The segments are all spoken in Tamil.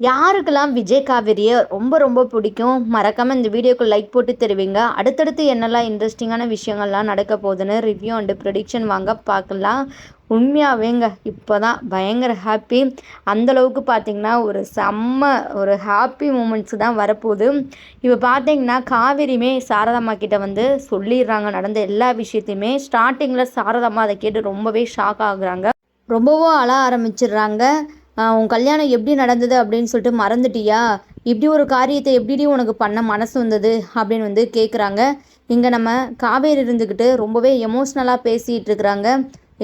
யாருக்கெல்லாம் விஜய் காவேரியை ரொம்ப ரொம்ப பிடிக்கும் மறக்காமல் இந்த வீடியோக்கு லைக் போட்டு தருவீங்க. அடுத்தடுத்து என்னெல்லாம் இன்ட்ரெஸ்டிங்கான விஷயங்கள்லாம் நடக்க போகுதுன்னு ரிவ்யூ அண்டு ப்ரொடிக்ஷன் வாங்க பார்க்கலாம். உண்மையாகவேங்க இப்போ தான் பயங்கர ஹாப்பி அந்தளவுக்கு பார்த்திங்கன்னா ஒரு செம்ம ஒரு ஹாப்பி மூமெண்ட்ஸ் தான் வரப்போகுது. இப்போ பார்த்தீங்கன்னா காவேரியுமே சாரதாம்மா கிட்டே வந்து சொல்லிடுறாங்க நடந்த எல்லா விஷயத்தையுமே. ஸ்டார்டிங்கில் சாரதாம்மா அதை கேட்டு ரொம்பவே ஷாக் ஆகுறாங்க. ரொம்பவும் அழ ஆரம்பிச்சிடுறாங்க. உன் கல்யாணம் எப்படி நடந்தது அப்படின்னு சொல்லிட்டு மறந்துட்டியா? இப்படி ஒரு காரியத்தை எப்படி உனக்கு பண்ண மனசு வந்தது அப்படின்னு வந்து கேட்குறாங்க இங்கே நம்ம காவேரி இருந்துக்கிட்டு ரொம்பவே எமோஷ்னலாக பேசிகிட்டு இருக்கிறாங்க.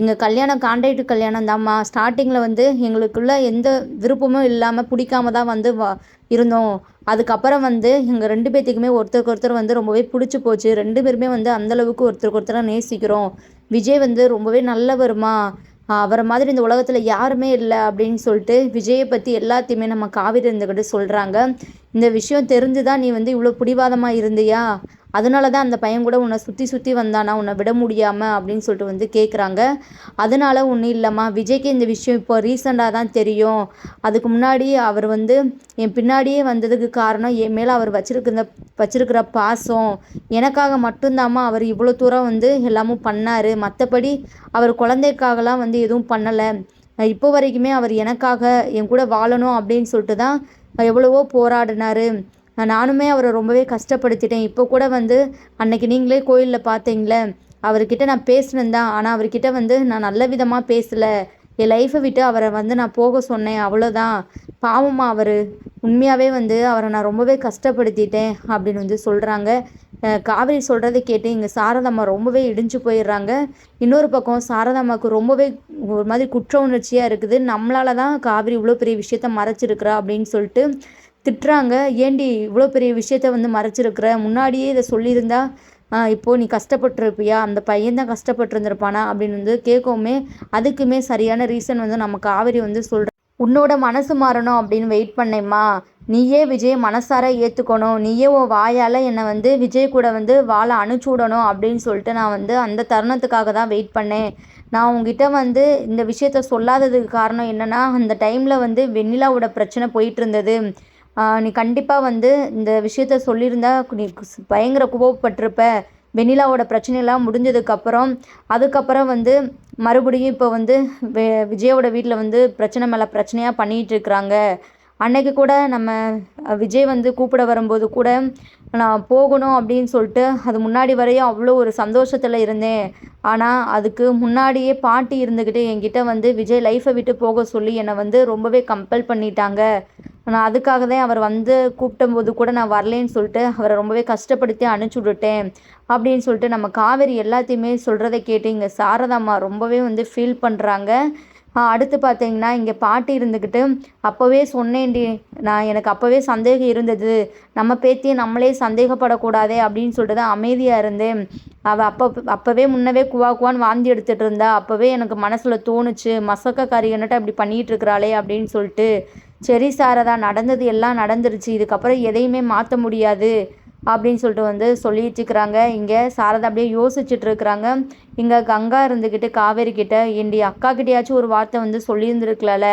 எங்கள் கல்யாணம் கான்ட்ராக்ட் கல்யாணம் தான்மா. ஸ்டார்டிங்கில் வந்து எங்களுக்குள்ள எந்த விருப்பமும் இல்லாமல் பிடிக்காம தான் வந்து வா இருந்தோம். அதுக்கப்புறம் வந்து எங்கள் ரெண்டு பேர்த்துக்குமே ஒருத்தருக்கு ஒருத்தர் வந்து ரொம்பவே பிடிச்சி போச்சு. ரெண்டு பேருமே வந்து அந்தளவுக்கு ஒருத்தருக்கு ஒருத்தராக நேசிக்கிறோம். விஜய் வந்து ரொம்பவே நல்லவருமா. அவரை மாதிரி இந்த உலகத்தில் யாருமே இல்லை அப்படின்னு சொல்லிட்டு விஜயை பற்றி எல்லாத்தையுமே நம்ம காவிரி இருந்துக்கிட்டு சொல்கிறாங்க இந்த விஷயம் தெரிஞ்சு தான் நீ வந்து இவ்வளோ பிடிவாதமாக இருந்தியா? அதனால தான் அந்த பையன் கூட உன்னை சுற்றி சுற்றி வந்தானா? உன்னை விட முடியாமல் அப்படின்னு சொல்லிட்டு வந்து கேட்குறாங்க அதனால ஒன்றும் இல்லைம்மா. விஜய்க்கு இந்த விஷயம் இப்போ ரீசெண்டாக தான் தெரியும். அதுக்கு முன்னாடி அவர் வந்து என் பின்னாடியே வந்ததுக்கு காரணம் என் மேலே அவர் வச்சிருக்கிற வச்சிருக்கிற பாசம். எனக்காக மட்டும்தாம்மா அவர் இவ்வளோ தூரம் வந்து எல்லாமும் பண்ணார். மற்றபடி அவர் குழந்தைக்காகலாம் வந்து எதுவும் பண்ணலை. இப்போ வரைக்குமே அவர் எனக்காக என் கூட வாழணும் அப்படின்னு சொல்லிட்டு தான் எவ்வளவோ போராடினார். நானுமே அவரை ரொம்பவே கஷ்டப்படுத்திட்டேன். இப்போ கூட வந்து அன்னைக்கு நீங்களே கோயிலில் பார்த்தீங்களே அவர்கிட்ட நான் பேசினேன் தான். ஆனால் அவர்கிட்ட வந்து நான் நல்ல விதமாக பேசலை. என் லைஃப்பை விட்டு அவரை வந்து நான் போக சொன்னேன். அவ்வளோதான் பாவமாக அவர். உண்மையாகவே வந்து அவரை நான் ரொம்பவே கஷ்டப்படுத்திட்டேன் அப்படின்னு வந்து சொல்கிறாங்க காவிரி சொல்கிறத கேட்டு இங்கே சாரதாம்மா ரொம்பவே இடிஞ்சு போயிடுறாங்க. இன்னொரு பக்கம் சாரதாம்மாவுக்கு ரொம்பவே ஒரு மாதிரி குற்ற உணர்ச்சியாக இருக்குது. நம்மளால தான் காவிரி இவ்வளோ பெரிய விஷயத்த மறைச்சிருக்கிறா அப்படின்னு சொல்லிட்டு திட்டுறாங்க. ஏண்டி இவ்வளோ பெரிய விஷயத்த வந்து மறைச்சிருக்கிற? முன்னாடியே இதை சொல்லியிருந்தா இப்போது நீ கஷ்டப்பட்டுருப்பியா? அந்த பையன் தான் கஷ்டப்பட்டுருந்துருப்பானா? அப்படின்னு வந்து கேட்கவுமே அதுக்குமே சரியான ரீசன் வந்து நம்ம காவேரி வந்து சொல்கிற உன்னோட மனசு மாறணும் அப்படின்னு வெயிட் பண்ணேம்மா. நீயே விஜய் மனசார ஏற்றுக்கணும் நீயே உன் வாயால் என்னை வந்து விஜய் கூட வந்து வாழை அனுப்பிச்சி விடணும் அப்படின்னு சொல்லிட்டு நான் வந்து அந்த தருணத்துக்காக தான் வெயிட் பண்ணேன். நான் உங்ககிட்ட வந்து இந்த விஷயத்த சொல்லாததுக்கு காரணம் என்னென்னா அந்த டைமில் வந்து வெண்ணிலாவோட பிரச்சனை போயிட்டு இருந்தது. நீ கண்டிப்பாக வந்து இந்த விஷயத்த சொல்லியிருந்தா நீ பயங்கர கோவப்பட்டிருப்ப. வெண்ணிலாவோட பிரச்சனையெல்லாம் முடிஞ்சதுக்கப்புறம் அதுக்கப்புறம் வந்து மறுபடியும் இப்போ வந்து வே விஜயோட வீட்டில் வந்து பிரச்சனை மேலே பிரச்சனையாக பண்ணிகிட்டு இருக்கிறாங்க அன்னைக்கு கூட நம்ம விஜய் வந்து கூப்பிட வரும்போது கூட நான் போகணும் அப்படின்னு சொல்லிட்டு அது முன்னாடி வரையும் அவ்வளோ ஒரு சந்தோஷத்தில் இருந்தேன். ஆனால் அதுக்கு முன்னாடியே பாட்டி இருந்துக்கிட்டு என்கிட்ட வந்து விஜய் லைஃப்பை விட்டு போக சொல்லி என்னை வந்து ரொம்பவே கம்பல் பண்ணிட்டாங்க. நான் அதுக்காக தான் அவர் வந்து கூப்பிட்டம்போது கூட நான் வரலேன்னு சொல்லிட்டு அவரை ரொம்பவே கஷ்டப்படுத்தி அனுப்பிச்சி விட்டுட்டேன் அப்படின்னு சொல்லிட்டு நம்ம காவேரி எல்லாத்தையுமே சொல்கிறத கேட்டு இங்கே சாரதாம்மா ரொம்பவே வந்து ஃபீல் பண்ணுறாங்க அடுத்து பார்த்தீங்கன்னா இங்கே பாட்டி இருந்துக்கிட்டு அப்போவே சொன்னேன்டி நான் எனக்கு அப்போவே சந்தேகம் இருந்தது. நம்ம பேத்தியை நம்மளே சந்தேகப்படக்கூடாதே அப்படின்னு சொல்லிட்டு தான் அமைதியாக இருந்தேன். அவள் அப்போ அப்போவே முன்னவே குவா குவான்னு வாந்தி எடுத்துகிட்டு இருந்தா அப்போவே எனக்கு மனசில் தோணுச்சு மசக்கக்காரி கறிகன்னுட்டு அப்படி பண்ணிகிட்டு இருக்கிறாளே அப்படின்னு சொல்லிட்டு சரி சாரதா நடந்தது எல்லாம் நடந்துருச்சு இதுக்கப்புறம் எதையுமே மாற்ற முடியாது அப்படின்னு சொல்லிட்டு வந்து சொல்லிட்டுருக்குறாங்க இங்கே சாரதா அப்படியே யோசிச்சுட்டு இருக்கிறாங்க. இங்கே கங்கா இருந்துக்கிட்டு காவேரி கிட்ட என்டி அக்கா கிட்டேயாச்சும் ஒரு வார்த்தை வந்து சொல்லியிருந்துருக்கல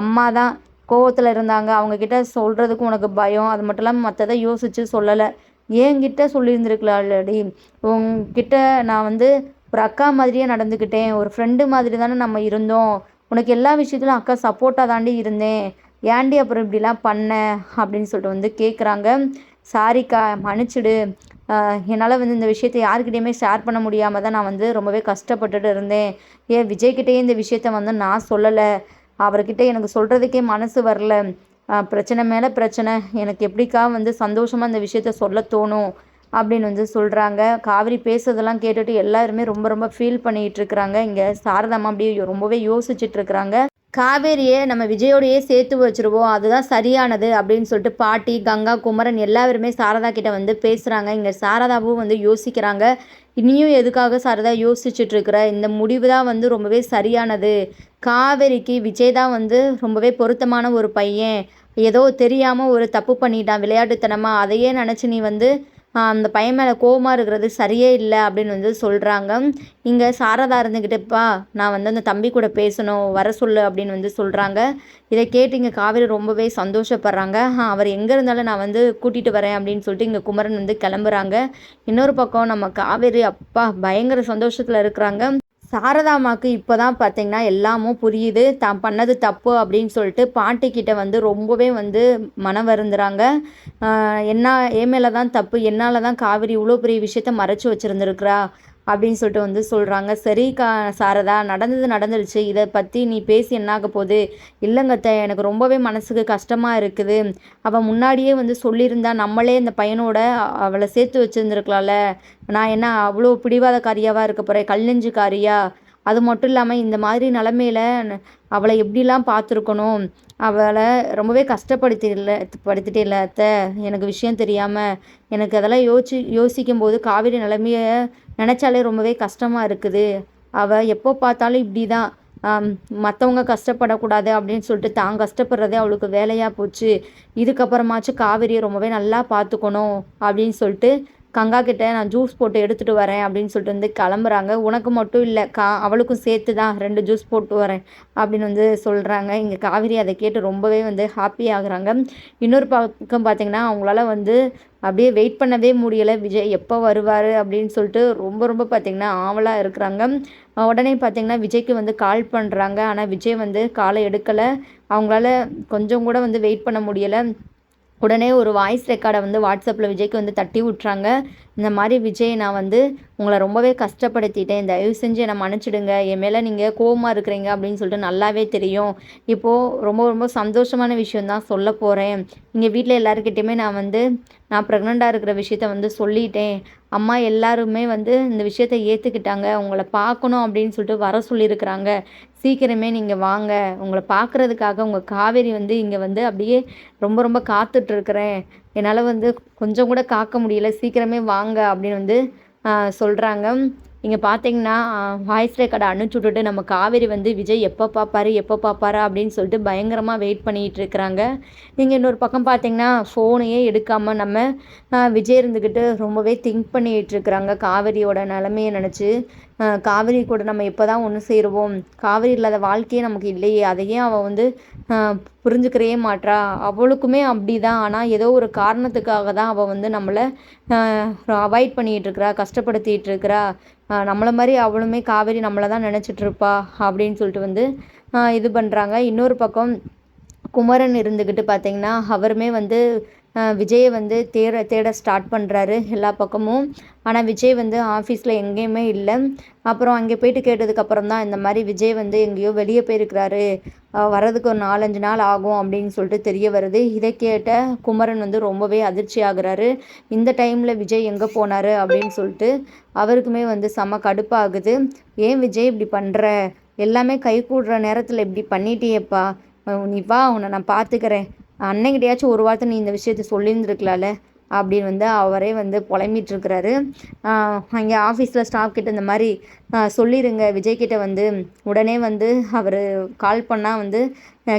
அம்மா தான் கோவத்தில் இருந்தாங்க. அவங்கக்கிட்ட சொல்கிறதுக்கு உனக்கு பயம். அது மட்டும் இல்லாமல் மற்றதை யோசித்து சொல்லலை. என்கிட்ட சொல்லியிருந்துருக்கலாம்லடி. உங்ககிட்ட நான் வந்து ஒரு அக்கா மாதிரியே நடந்துக்கிட்டேன் ஒரு ஃப்ரெண்டு மாதிரி தானே நம்ம இருந்தோம். உனக்கு எல்லா விஷயத்துலையும் அக்கா சப்போர்ட்டாக தாண்டி இருந்தேன். ஏன்டி அப்புறம் இப்படிலாம் பண்ண அப்படின்னு சொல்லிட்டு வந்து கேட்குறாங்க சாரிக்கா மன்னிச்சிடு. என்னால் வந்து இந்த விஷயத்த யாருக்கிட்டேயுமே ஷேர் பண்ண முடியாமல் தான் நான் வந்து ரொம்பவே கஷ்டப்பட்டுட்டு இருந்தேன். ஏன் விஜய்கிட்டேயே இந்த விஷயத்த வந்து நான் சொல்லலை. அவர்கிட்ட எனக்கு சொல்கிறதுக்கே மனசு வரல. பிரச்சனை மேலே பிரச்சனை. எனக்கு எப்படிக்கா வந்து சந்தோஷமாக இந்த விஷயத்த சொல்ல தோணும் அப்படின்னு வந்து சொல்கிறாங்க காவிரி பேசுறதெல்லாம் கேட்டுட்டு எல்லாருமே ரொம்ப ரொம்ப ஃபீல் பண்ணிகிட்டு இருக்கிறாங்க. இங்கே சாரதாமா அப்படியே ரொம்பவே யோசிச்சுட்டு இருக்கிறாங்க. காவேரியை நம்ம விஜயோடையே சேர்த்து வச்சுருவோம். அதுதான் சரியானது அப்படின்னு சொல்லிட்டு பாட்டி கங்கா குமரன் எல்லாருமே சாரதா கிட்ட வந்து பேசுகிறாங்க இங்கே சாரதாவும் வந்து யோசிக்கிறாங்க. இனியும் எதுக்காக சாரதா யோசிச்சுட்டு இருக்கிற? இந்த முடிவு தான் வந்து ரொம்பவே சரியானது. காவேரிக்கு விஜய் தான் வந்து ரொம்பவே பொருத்தமான ஒரு பையன். ஏதோ தெரியாமல் ஒரு தப்பு பண்ணிட்டான். விளையாட்டுத்தனமாக அதையே நினச்சி நீ வந்து அந்த பையன் மேலே கோவமாக இருக்கிறது சரியே இல்லை அப்படின்னு வந்து சொல்கிறாங்க இங்கே சாரதா இருந்துக்கிட்டுப்பா நான் வந்து அந்த தம்பி கூட பேசணும் வர சொல்லு அப்படின்னு வந்து சொல்கிறாங்க இதை கேட்டு இங்கே காவேரி ரொம்பவே சந்தோஷப்படுறாங்க. அவர் எங்கே இருந்தாலும் நான் வந்து கூட்டிகிட்டு வரேன் அப்படின்னு சொல்லிட்டு இங்கே குமரன் வந்து கிளம்புறாங்க. இன்னொரு பக்கம் நம்ம காவேரி அப்பா பயங்கர சந்தோஷத்தில் இருக்கிறாங்க. சாரதாமாவுக்கு இப்போ தான் பார்த்தீங்கன்னா எல்லாமும் புரியுது. தான் பண்ணது தப்பு அப்படின்னு சொல்லிட்டு பாட்டிக்கிட்ட வந்து ரொம்பவே வந்து மனம் வருந்துறாங்க. என்ன என் மேலே தான் தப்பு. என்னால் தான் காவிரி இவ்வளோ பெரிய விஷயத்த மறைச்சி வச்சுருந்துருக்குறா? அப்படின்னு சொல்லிட்டு வந்து சொல்கிறாங்க சரி கா சாரதா நடந்தது நடந்துடுச்சு இதை பற்றி நீ பேசி என்னாக போகுது? இல்லைங்கத்த எனக்கு ரொம்பவே மனசுக்கு கஷ்டமாக இருக்குது. அவள் முன்னாடியே வந்து சொல்லியிருந்தா நம்மளே இந்த பையனோட அவளை சேர்த்து வச்சுருந்துருக்கலாம்ல. நான் என்ன அவ்வளோ பிடிவாதக்காரியாவாக இருக்க போகிறேன் கல்லெஞ்சுக்காரியா அது மட்டும் இல்லாமல் இந்த மாதிரி நிலமையில அவளை எப்படிலாம் பார்த்துருக்கணும்? அவளை ரொம்பவே கஷ்டப்படுத்திடல படுத்திட்டே அத்தை. எனக்கு விஷயம் தெரியாமல் எனக்கு அதெல்லாம் யோசிச்சு யோசிக்கும் போது காவிரி நிலமையை நினச்சாலே ரொம்பவே கஷ்டமாக இருக்குது. அவள் எப்போ பார்த்தாலும் இப்படி தான் மற்றவங்க கஷ்டப்படக்கூடாது அப்படின்னு சொல்லிட்டு தான் கஷ்டப்படுறதே அவளுக்கு வேலையாக போச்சு. இதுக்கப்புறமாச்சும் காவிரியை ரொம்பவே நல்லா பார்த்துக்கணும் அப்படின்னு சொல்லிட்டு கங்கா கிட்ட நான் ஜூஸ் போட்டு எடுத்துகிட்டு வரேன் அப்படின்னு சொல்லிட்டு வந்து கிளம்புறாங்க. உனக்கு மட்டும் இல்லை கா அவளுக்கும் சேர்த்து தான் ரெண்டு ஜூஸ் போட்டு வரேன் அப்படின்னு வந்து சொல்கிறாங்க இங்கே காவிரி அதை கேட்டு ரொம்பவே வந்து ஹாப்பி ஆகுறாங்க. இன்னொரு பக்கம் பார்த்திங்கன்னா அவங்களால வந்து அப்படியே வெயிட் பண்ணவே முடியலை. விஜய் எப்போ வருவார் அப்படின்னு சொல்லிட்டு ரொம்ப ரொம்ப பார்த்திங்கன்னா ஆவலாக இருக்கிறாங்க. உடனே பார்த்திங்கன்னா விஜய்க்கு வந்து கால் பண்ணுறாங்க ஆனால் விஜய் வந்து காலை எடுக்கலை. அவங்களால கொஞ்சம் கூட வந்து வெயிட் பண்ண முடியலை. உடனே ஒரு வாய்ஸ் ரெக்கார்டை வந்து வாட்ஸ்அப்பில் விஜய்க்கு வந்து தட்டி விட்றாங்க இந்த மாதிரி விஜய் நான் வந்து உங்களை ரொம்பவே கஷ்டப்படுத்திட்டேன். தயவு செஞ்சு என்னை மன்னிச்சிடுங்க. என் மேலே நீங்கள் கோவமாக இருக்கிறீங்க அப்படின்னு சொல்லிட்டு நல்லாவே தெரியும். இப்போது ரொம்ப ரொம்ப சந்தோஷமான விஷயம் தான் சொல்ல போகிறேன் இங்கே வீட்டில் எல்லாருக்கிட்டேயுமே நான் வந்து நான் ப்ரெக்னெண்ட்டாக இருக்கிற விஷயத்த வந்து சொல்லிட்டேன். அம்மா எல்லாருமே வந்து இந்த விஷயத்த ஏற்றுக்கிட்டாங்க உங்களை பார்க்கணும் அப்படின்னு சொல்லிட்டு வர சொல்லியிருக்கிறாங்க. சீக்கிரமே நீங்கள் வாங்க. உங்களை பார்க்குறதுக்காக உங்கள் காவேரி வந்து இங்கே வந்து அப்படியே ரொம்ப ரொம்ப காத்துட்ருக்குறேன் என்னால் வந்து கொஞ்சம் கூட காக்க முடியல. சீக்கிரமே வாங்க அப்படின்னு வந்து சொல்கிறாங்க இங்கே பார்த்தீங்கன்னா வாய்ஸ் ரெக்கார்டை அனுப்பிச்சி விட்டுட்டு நம்ம காவேரி வந்து விஜய் எப்போ பார்ப்பாரு எப்போ பார்ப்பாரு அப்படின்னு சொல்லிட்டு பயங்கரமாக வெயிட் பண்ணிகிட்டு இருக்கிறாங்க. நீங்கள் இன்னொரு பக்கம் பார்த்தீங்கன்னா ஃபோனையே எடுக்காமல் நம்ம விஜய் இருந்துக்கிட்டு ரொம்பவே திங்க் பண்ணிகிட்டு இருக்கிறாங்க. காவேரியோட நிலமையை நினச்சி காவேரி கூட நம்ம எப்போ தான் ஒன்று சேருவோம். காவேரி இல்லாத வாழ்க்கையே நமக்கு இல்லையே. அதையே அவள் வந்து புரிஞ்சுக்கிறவே மாட்றா. அவளுக்குமே அப்படி தான் ஆனால் ஏதோ ஒரு காரணத்துக்காக தான் அவள் வந்து நம்மளை அவாய்ட் பண்ணிகிட்டு இருக்கிறா கஷ்டப்படுத்திகிட்டு இருக்கிறா. நம்மளை மாதிரி அவளுமே காவேரி நம்மளை தான் நினச்சிட்ருப்பா அப்படின்னு சொல்லிட்டு வந்து இது பண்ணுறாங்க இன்னொரு பக்கம் குமரன் இருந்துக்கிட்டு பார்த்தீங்கன்னா அவருமே வந்து விஜயை வந்து தேட தேட ஸ்டார்ட் பண்ணுறாரு எல்லா பக்கமும். ஆனால் விஜய் வந்து ஆஃபீஸில் எங்கேயுமே இல்லை. அப்புறம் அங்கே போயிட்டு கேட்டதுக்கப்புறம் தான் இந்த மாதிரி விஜய் வந்து எங்கேயோ வெளியே போயிருக்கிறாரு. வர்றதுக்கு ஒரு நாலஞ்சு நாள் ஆகும் அப்படின்னு சொல்லிட்டு தெரிய வருது. இதை கேட்ட குமரன் வந்து ரொம்பவே அதிர்ச்சி ஆகுறாரு. இந்த டைமில் விஜய் எங்கே போனார் அப்படின்னு சொல்லிட்டு அவருக்குமே வந்து செம கடுப்பாகுது. ஏன் விஜய் இப்படி பண்ணுற எல்லாமே கை கூடுற நேரத்தில் இப்படி பண்ணிட்டியேப்பா. நீ வா உன்னை நான் பார்த்துக்கிறேன் அன்னைக்கிட்டையாச்சும் ஒரு வார்த்தை நீ இந்த விஷயத்த சொல்லியிருந்துருக்கலாம்ல? அப்படின்னு வந்து அவரே வந்து புலம்பிகிட்ருக்கிறாரு அங்கே ஆஃபீஸில் ஸ்டாஃப் கிட்ட இந்த மாதிரி சொல்லிடுங்க விஜய்கிட்ட வந்து உடனே வந்து அவர் கால் பண்ணால் வந்து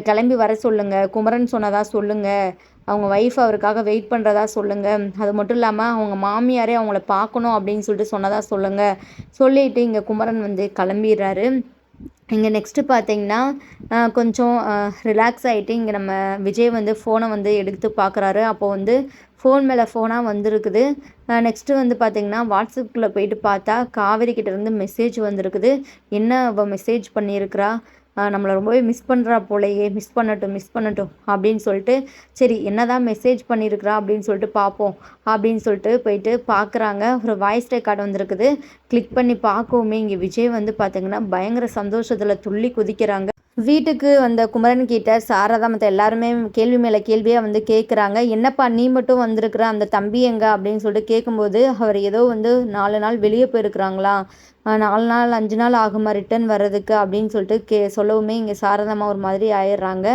கிளம்பி வர சொல்லுங்கள் குமரன் சொன்னதா சொல்லுங்கள் அவங்க ஒய்ஃப் அவருக்காக வெயிட் பண்ணுறதா சொல்லுங்கள் அது மட்டும் இல்லாமல் அவங்க மாமியாரே அவங்கள பார்க்கணும் அப்படின்னு சொல்லிட்டு சொன்னதாக சொல்லுங்கள் சொல்லிவிட்டு இங்கே குமரன் வந்து கிளம்பிடுறாரு. இங்கே நெக்ஸ்ட்டு பார்த்தீங்கன்னா கொஞ்சம் ரிலாக்ஸ் ஆகிட்டு இங்கே நம்ம விஜய் வந்து ஃபோனை வந்து எடுத்து பார்க்குறாரு அப்போது வந்து ஃபோன் மேலே ஃபோனாக வந்திருக்குது. நெக்ஸ்ட்டு வந்து பார்த்திங்கன்னா வாட்ஸ்அப்பில் போயிட்டு பார்த்தா காவேரி கிட்டேருந்து மெசேஜ் வந்திருக்குது. என்ன அவள் மெசேஜ் பண்ணியிருக்கிறா நம்மளை ரொம்பவே மிஸ் பண்ணுறா போலையே மிஸ் பண்ணட்டும் மிஸ் பண்ணட்டும் அப்படின்னு சொல்லிட்டு சரி என்ன தான் மெசேஜ் பண்ணியிருக்கிறா அப்படின்னு சொல்லிட்டு பார்ப்போம் அப்படின்னு சொல்லிட்டு போயிட்டு பார்க்குறாங்க ஒரு வாய்ஸ் ரெக்கார்டு வந்திருக்குது. கிளிக் பண்ணி பார்க்கவுமே இங்கே விஜய் வந்து பார்த்திங்கன்னா பயங்கர சந்தோஷத்தில் துள்ளி குதிக்கிறாங்க. வீட்டுக்கு வந்த குமரன் கிட்ட சாரதா மற்ற எல்லாருமே கேள்வி மேலே கேள்வியாக வந்து கேட்குறாங்க என்னப்பா நீ மட்டும் வந்திருக்கிற? அந்த தம்பி எங்க? அப்படின்னு சொல்லிட்டு கேட்கும்போது அவர் ஏதோ வந்து நாலு நாள் வெளியே போயிருக்கிறாங்களா? நாலு நாள் அஞ்சு நாள் ஆகுமா ரிட்டர்ன் வர்றதுக்கு? அப்படின்னு சொல்லிட்டு கே சொல்லவுமே இங்கே சாரதாமா ஒரு மாதிரி ஆயிடுறாங்க.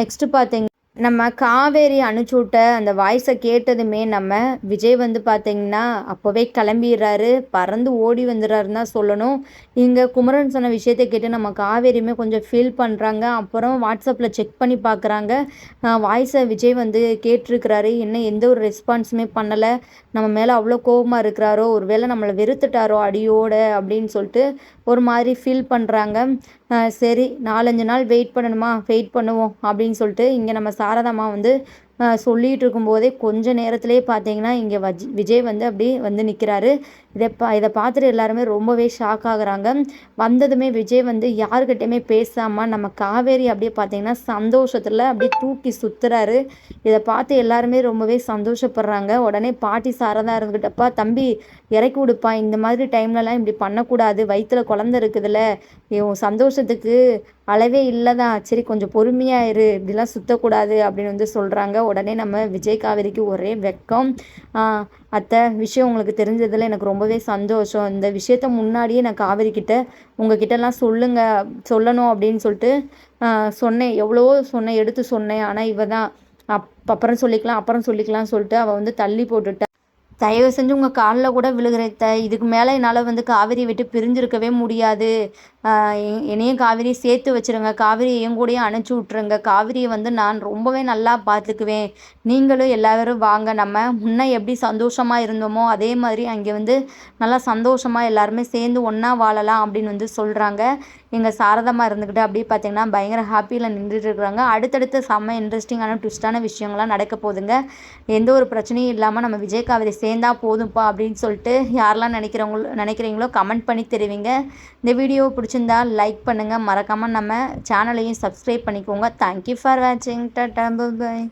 நெக்ஸ்ட்டு பார்த்தீங்க நம்ம காவேரி அனுப்பிச்சுட்ட அந்த வாய்ஸை கேட்டதுமே நம்ம விஜய் வந்து பார்த்திங்கன்னா அப்போவே கிளம்பிடுறாரு. பறந்து ஓடி வந்துடுறாருன்னு தான் சொல்லணும். இங்கே குமரன் சொன்ன விஷயத்தை கேட்டு நம்ம காவேரியுமே கொஞ்சம் ஃபீல் பண்ணுறாங்க அப்புறம் வாட்ஸ்அப்பில் செக் பண்ணி பார்க்குறாங்க வாய்ஸை விஜய் வந்து கேட்டிருக்கிறாரு. என்ன எந்த ஒரு ரெஸ்பான்ஸுமே பண்ணலை. நம்ம மேலே அவ்வளோ கோபமாக இருக்கிறாரோ ஒரு வேளை நம்மளை வெறுத்துட்டாரோ அடியோட அப்படின்னு சொல்லிட்டு ஒரு மாதிரி ஃபீல் பண்ணுறாங்க சரி நாலஞ்சு நாள் வெயிட் பண்ணணுமா? வெயிட் பண்ணுவோம் அப்படின்னு சொல்லிட்டு இங்கே நம்ம சாரதாம்மா வந்து சொல்லிகிட்டு இருக்கும்போதே கொஞ்ச நேரத்திலே பார்த்தீங்கன்னா இங்கே வஜ் விஜய் வந்து அப்படி வந்து நிற்கிறாரு இதை பா இதை பார்த்துட்டு எல்லாருமே ரொம்பவே ஷாக் ஆகுறாங்க. வந்ததுமே விஜய் வந்து யாருக்கிட்டையுமே பேசாமல் நம்ம காவேரி அப்படியே பார்த்தீங்கன்னா சந்தோஷத்தில் அப்படியே தூக்கி சுற்றுறாரு இதை பார்த்து எல்லாருமே ரொம்பவே சந்தோஷப்படுறாங்க. உடனே பாட்டி சாரதா இருந்துக்கிட்டப்பா தம்பி இறக்கி விடுப்பா. இந்த மாதிரி டைம்லலாம் இப்படி பண்ணக்கூடாது. வயிற்றில் குழந்த இருக்குதுல்ல. இவன் சந்தோஷத்துக்கு அளவே இல்லை தான் சரி கொஞ்சம் பொறுமையாக இரு. இப்படிலாம் சுற்றக்கூடாது அப்படின்னு வந்து சொல்கிறாங்க உடனே நம்ம விஜய் காவேரிக்கு ஒரே வெக்கம். அத்தை விஷயம் உங்களுக்கு தெரிஞ்சதில் எனக்கு ரொம்பவே சந்தோஷம். இந்த விஷயத்த முன்னாடியே நான் காவேரிக்கிட்ட உங்ககிட்டலாம் சொல்லுங்கள் சொல்லணும் அப்படின்னு சொல்லிட்டு சொன்னேன். எவ்வளவோ சொன்னேன் எடுத்து சொன்னேன். ஆனால் இவ தான். அப் அப்புறம் சொல்லிக்கலாம் அப்புறம் சொல்லிக்கலாம்னு சொல்லிட்டு அவள் வந்து தள்ளி போட்டுட்டா. தயவு செஞ்சு உங்கள் காலில் கூட விழுகிறேன் இதுக்கு மேலே என்னால் வந்து காவேரி விட்டு பிரிஞ்சிருக்கவே முடியாது. என்னையும் காவேரி சேர்த்து வச்சுருங்க. காவேரி என் கூடயும் அனுப்பிச்சி விட்ருங்க காவேரியை வந்து நான் ரொம்பவே நல்லா பார்த்துக்குவேன். நீங்களும் எல்லோரும் வாங்க. நம்ம முன்னே எப்படி சந்தோஷமாக இருந்தோமோ அதே மாதிரி அங்கே வந்து நல்லா சந்தோஷமாக எல்லாருமே சேர்ந்து ஒன்றா வாழலாம் அப்படின்னு வந்து சொல்கிறாங்க எங்கள் சாரதமாக இருந்துக்கிட்டு அப்படியே பார்த்திங்கன்னா பயங்கர ஹாப்பியில் நின்றுட்டு இருக்கிறாங்க. அடுத்தடுத்து செம்ம இன்ட்ரெஸ்டிங்கான ட்விஸ்டான விஷயங்கள்லாம் நடக்க போகுதுங்க. எந்த ஒரு பிரச்சனையும் இல்லாமல் நம்ம விஜய் காவேரி சேர்ந்தா போதும்ப்பா அப்படின்னு சொல்லிட்டு யாரெல்லாம் நினைக்கிறவங்களோ நினைக்கிறீங்களோ கமெண்ட் பண்ணி தெரிவிங்க. இந்த வீடியோ பிடிச்சிருந்தா லைக் பண்ணுங்கள் மறக்காமல் நம்ம சேனலையும் சப்ஸ்கிரைப் பண்ணிக்கோங்க. தேங்க்யூ ஃபார் வாட்சிங் டாட்டா பாய்